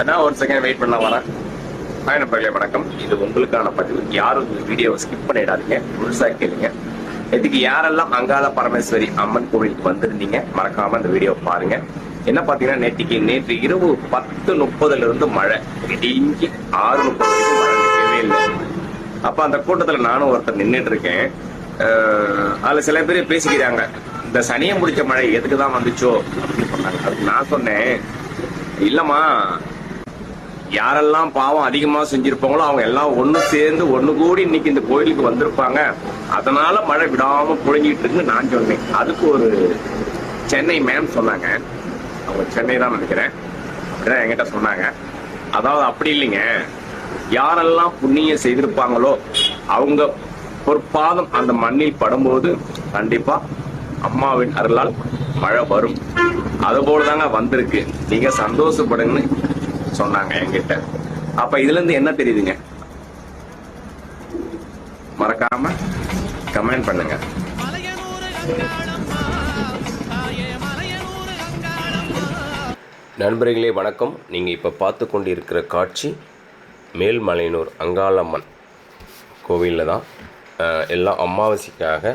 அதான் ஒரு second wait பண்ண வரேன் பயணம் நண்பர்களே வணக்கம். இது உங்களுக்கான பதிவு. யாரும் இந்த வீடியோவை ஸ்கிப் பண்ணிடாதீங்க. முழுசா கேளுங்க. இதுக்கு யாரெல்லாம் அங்காள பரமேஸ்வரி அம்மன் கோவிலுக்கு வந்திருந்தீங்க மறக்காம இந்த வீடியோ பாருங்க. என்ன பாத்தீங்கன்னா நேற்றுக்கு நேற்று இரவு பத்து முப்பதுல இருந்து மழை. இடிஞ்சு ஆறு முப்பது வரைக்கும் மழை நிற்கவே இல்லை. அப்ப அந்த கூட்டத்துல நானும் ஒருத்தர் நின்னுட்டு இருக்கேன். அதுல சில பேர் பேசிக்கிறாங்க இந்த சனியை முடிச்ச மழை எதுக்கு தான் வந்துச்சோ அப்படின்னு சொன்னாங்க. அதுக்கு நான் சொன்னேன் இல்லம்மா யாரெல்லாம் பாவம் அதிகமா செஞ்சிருப்பாங்களோ அவங்க எல்லாம் ஒண்ணு சேர்ந்து ஒண்ணு கூடி இன்னைக்கு இந்த கோயிலுக்கு வந்திருப்பாங்க. அதனால மழை விடாம புழங்கிட்டு இருக்குன்னு நான் சொன்னேன். அதுக்கு ஒரு சென்னை மேம் சொன்னாங்க. அவங்க சென்னை தான் நினைக்கிறேன். அப்படிதான் என்கிட்ட சொன்னாங்க. அதாவது அப்படி இல்லைங்க. யாரெல்லாம் புண்ணியம் செய்திருப்பாங்களோ அவங்க ஒரு பாதம் அந்த மண்ணில் படும்போது கண்டிப்பா அம்மாவின் அருளால் மழை வரும். அதுபோல தாங்க வந்திருக்கு. நீங்க சந்தோஷப்படுங்கன்னு சொன்னாங்க என்கிட்ட. அப்ப இதுல இருந்து என்ன தெரியுதுங்க? மறக்காம கமெண்ட் பண்ணுங்க. நண்பர்களே வணக்கம். நீங்கள் இப்போ பார்த்து கொண்டு இருக்கிற காட்சி மேல்மலையனூர் அங்காளம்மன் கோவிலில் தான். எல்லாம் அமாவாசைக்காக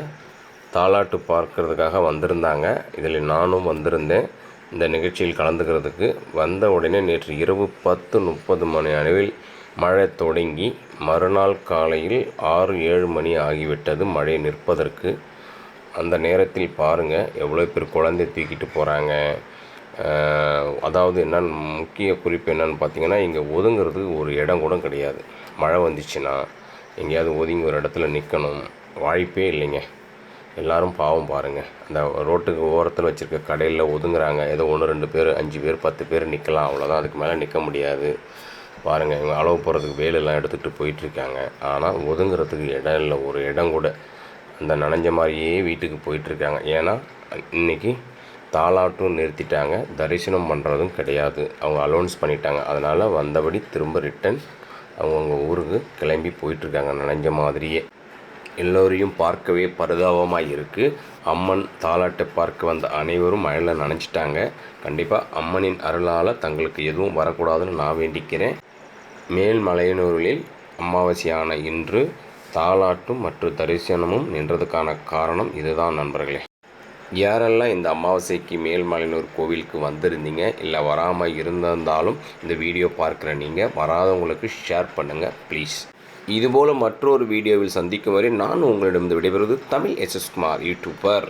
தாலாட்டு பார்க்கறதுக்காக வந்திருந்தாங்க. இதில் நானும் வந்திருந்தேன். இந்த நிகழ்ச்சியில் கலந்துக்கிறதுக்கு வந்த உடனே நேற்று இரவு பத்து முப்பது மணி அளவில் மழை தொடங்கி மறுநாள் காலையில் ஆறு ஏழு மணி ஆகிவிட்டது. மழை நிற்பதற்கு அந்த நேரத்தில் பாருங்கள் எவ்வளோ பேர் குழந்தை தூக்கிட்டு போகிறாங்க அதாவது என்னென்னு முக்கிய குறிப்பு என்னன்னு பார்த்தீங்கன்னா இங்கே ஒதுங்கிறதுக்கு ஒரு இடம் கூட கிடையாது. மழை வந்துச்சுன்னா எங்கேயாவது ஒதுங்கி ஒரு இடத்துல நிற்கணும். வாய்ப்பே இல்லைங்க. எல்லாரும் பாவம் பாருங்கள் அந்த ரோட்டுக்கு ஓரத்தில் வச்சுருக்க கடையில் ஒதுங்குறாங்க. ஏதோ ஒன்று ரெண்டு பேர் அஞ்சு பேர் பத்து பேர் நிற்கலாம் அவ்வளோதான் அதுக்கு மேலே நிற்க முடியாது. பாருங்கள் இவங்க அளவு போகிறதுக்கு வேலெல்லாம் எடுத்துகிட்டு போயிட்டுருக்காங்க ஆனால் ஒதுங்குறதுக்கு இடம் இல்லை. ஒரு இடம் கூட. அந்த நனைஞ்ச மாதிரியே வீட்டுக்கு போயிட்டுருக்காங்க ஏன்னா இன்றைக்கி தாளாட்டும் நிறுத்திட்டாங்க. தரிசனம் பண்ணுறதும் கிடையாது. அவங்க அலௌன்ஸ் பண்ணிட்டாங்க. அதனால் வந்தபடி திரும்ப ரிட்டன் அவங்கவுங்க ஊருக்கு கிளம்பி போயிட்டுருக்காங்க நனைஞ்ச மாதிரியே. எல்லோரையும் பார்க்கவே பரிதாபமாக இருக்குது அம்மன் தாலாட்டை பார்க்க வந்த அனைவரும் மழையில் நினச்சிட்டாங்க கண்டிப்பாக அம்மனின் அருளால் தங்களுக்கு எதுவும் வரக்கூடாதுன்னு நான் வேண்டிக்கிறேன். மேல்மலையனூரில் அமாவாசையான இன்று தாலாட்டும் மற்றும் தரிசனமும் நின்றதுக்கான காரணம் இதுதான் நண்பர்களே. யாரெல்லாம் இந்த அமாவாசைக்கு மேல்மலையனூர் கோவிலுக்கு வந்திருந்தீங்க இல்லை வராமல் இருந்திருந்தாலும் இந்த வீடியோ பார்க்குற நீங்கள் வராதவங்களுக்கு ஷேர் பண்ணுங்கள் ப்ளீஸ். இதுபோல் மற்றொரு வீடியோவில் சந்திக்கும் வரை நான் உங்களிடம் விடைபெறுவது Tamil S S Kumar YouTuber